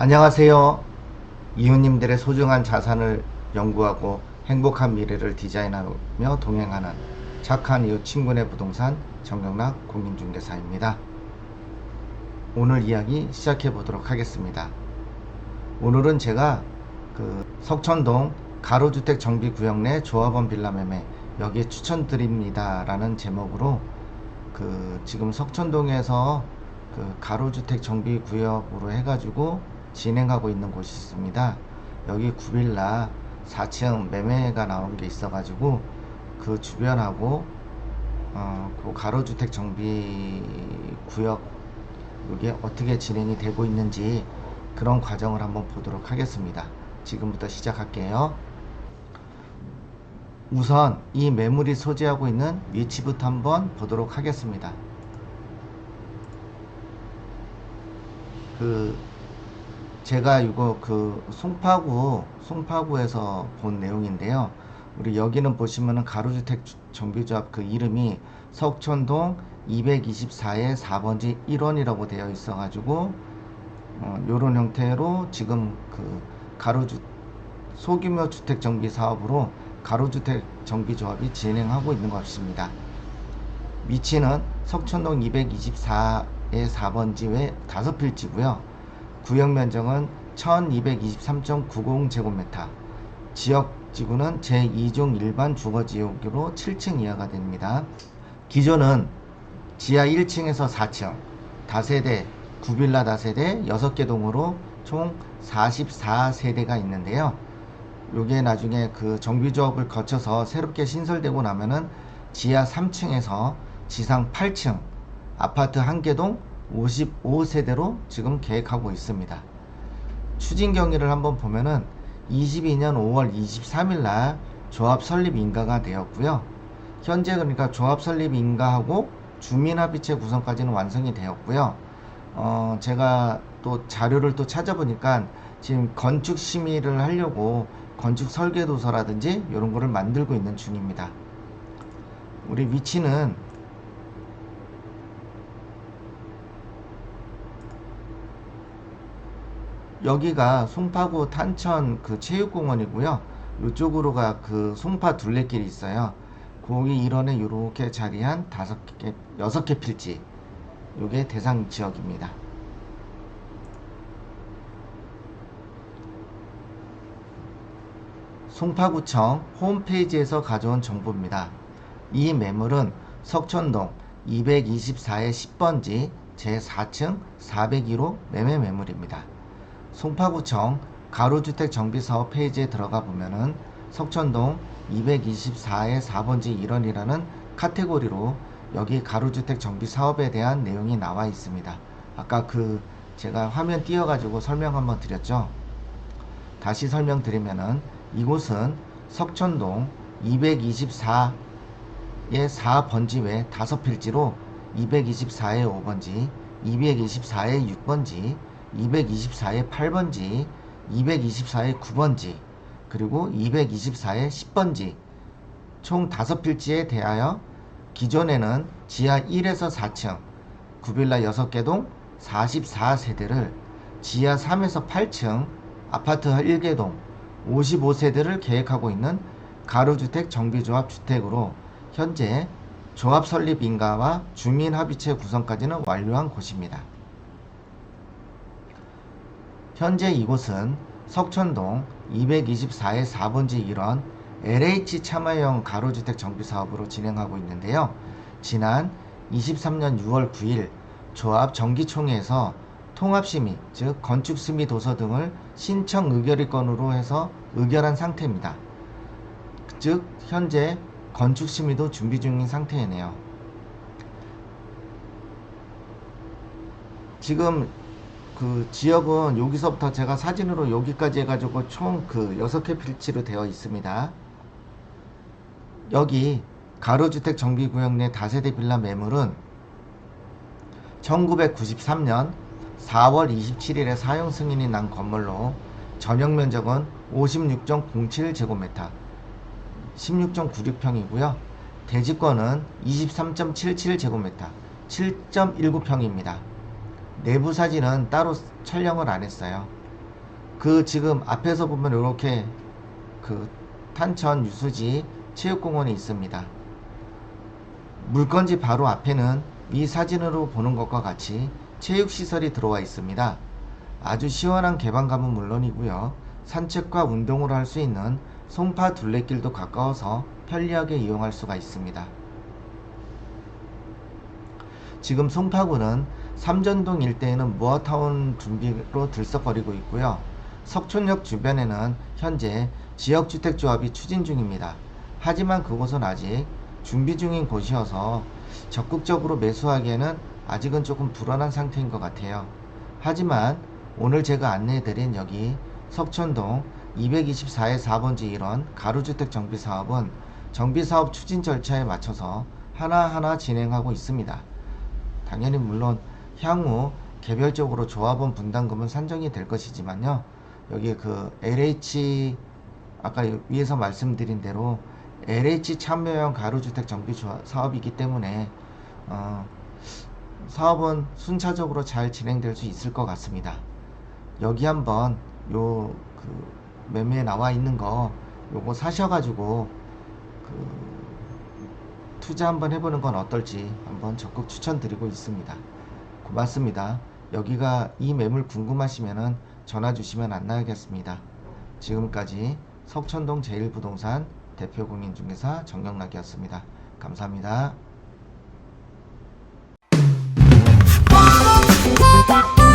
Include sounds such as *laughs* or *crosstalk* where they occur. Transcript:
안녕하세요. 이웃님들의 소중한 자산을 연구하고 행복한 미래를 디자인하며 동행하는 착한 이웃 친구네 부동산 정경락 공인중개사입니다. 오늘 이야기 시작해 보도록 하겠습니다. 오늘은 제가 그 석천동 가로주택 정비구역 내 조합원 빌라 매매 여기에 추천드립니다 라는 제목으로 그 지금 석천동에서 그 가로주택 정비구역으로 해가지고 진행하고 있는 곳이 있습니다. 여기 구빌라 4층 매매가 나온 게 있어가지고 그 주변하고 어, 그 가로주택 정비 구역 이게 어떻게 진행이 되고 있는지 그런 과정을 한번 보도록 하겠습니다. 지금부터 시작할게요. 우선 이 매물이 소재하고 있는 위치부터 한번 보도록 하겠습니다. 그 제가 이거 그 송파구 송파구에서 본 내용인데요. 우리 여기는 보시면은 가로주택 주- 정비조합 그 이름이 석천동 224의 4번지 1원이라고 되어 있어 가지고 어, 요런 형태로 지금 그 가로주 소규모 주택 정비 사업으로 가로주택 정비 조합이 진행하고 있는 것 같습니다. 위치는 석천동 224의 4번지 외 5필지고요. 구역 면적은 1223.90제곱미터. 지역 지구는 제2종 일반 주거 지역으로 7층 이하가 됩니다. 기존은 지하 1층에서 4층, 다세대, 구빌라 다세대 6개 동으로 총 44세대가 있는데요. 요게 나중에 그 정비조합을 거쳐서 새롭게 신설되고 나면은 지하 3층에서 지상 8층 아파트 한 개동 55세대로 지금 계획하고 있습니다. 추진 경위를 한번 보면은 22년 5월 23일 날 조합 설립 인가가 되었고요. 현재 그러니까 조합 설립 인가하고 주민합의체 구성까지는 완성이 되었고요. 어, 제가 또 자료를 또 찾아보니까 지금 건축 심의를 하려고 건축 설계 도서라든지 이런 거를 만들고 있는 중입니다. 우리 위치는 여기가 송파구 탄천 그 체육공원이고요. 이쪽으로가 그 송파 둘레길이 있어요. 거기 일원에 이렇게 자리한 다섯 개, 여섯 개 필지. 요게 대상 지역입니다. 송파구청 홈페이지에서 가져온 정보입니다. 이 매물은 석천동 224의 10번지 제4층 401호 매매 매물입니다. 송파구청 가로주택 정비사업 페이지에 들어가 보면은 석천동 224의 4번지 1원이라는 카테고리로 여기 가로주택 정비 사업에 대한 내용이 나와 있습니다. 아까 그 제가 화면 띄워가지고 설명 한번 드렸죠. 다시 설명드리면은 이곳은 석천동 224의 4번지 외 5필지로 224의 5번지, 224의 6번지, 224의 8번지, 224의 9번지, 그리고 224의 10번지 총 5필지에 대하여 기존에는 지하 1에서 4층 구빌라 6개 동 44세대를 지하 3에서 8층 아파트 1개 동 55세대를 계획하고 있는 가로주택 정비조합 주택으로 현재 조합 설립 인가와 주민 합의체 구성까지는 완료한 곳입니다. 현재 이곳은 석천동 224의 4번지 일원 LH 참여형 가로주택 정비 사업으로 진행하고 있는데요. 지난 23년 6월 9일 조합 정기총회에서 통합심의, 즉 건축심의 도서 등을 신청 의결의 건으로 해서 의결한 상태입니다. 즉 현재 건축심의도 준비 중인 상태이네요. 지금 그 지역은 여기서부터 제가 사진으로 여기까지 해가지고 총 그 6개 필지로 되어 있습니다. 여기 가로주택 정비구역 내 다세대 빌라 매물은 1993년 4월 27일에 사용 승인이 난 건물로 전용 면적은 56.07제곱미터 16.96평이고요. 대지권은 23.77제곱미터 7.19평입니다. 내부 사진은 따로 촬영을 안 했어요. 그 지금 앞에서 보면 이렇게 그 탄천 유수지 체육공원이 있습니다. 물건지 바로 앞에는 이 사진으로 보는 것과 같이 체육시설이 들어와 있습니다. 아주 시원한 개방감은 물론이고요. 산책과 운동을 할수 있는 송파 둘레길도 가까워서 편리하게 이용할 수가 있습니다. 지금 송파구는 삼전동 일대에는 무어타운 준비로 들썩거리고 있고요. 석촌역 주변에는 현재 지역주택조합이 추진 중입니다. 하지만 그곳은 아직 준비 중인 곳이어서 적극적으로 매수하기에는 아직은 조금 불안한 상태인 것 같아요. 하지만 오늘 제가 안내해드린 여기 석촌동 224의 4번지 1원 가로주택 정비사업은 정비사업 추진 절차에 맞춰서 하나하나 진행하고 있습니다. 당연히 물론 향후 개별적으로 조합원 분담금은 산정이 될 것이지만요. 여기 그 LH 아까 위에서 말씀드린 대로 LH 참여형 가로주택 정비 사업이기 때문에 어, 사업은 순차적으로 잘 진행될 수 있을 것 같습니다. 여기 한번 요 그 매매에 나와 있는 거 요거 사셔가지고 그 투자 한번 해보는 건 어떨지 한번 적극 추천드리고 있습니다. 고맙습니다. 여기가 이 매물 궁금하시면은 전화 주시면 안나겠습니다. 지금까지 석천동 제일부동산 대표 공인중개사 정경락이었습니다. 감사합니다. *laughs*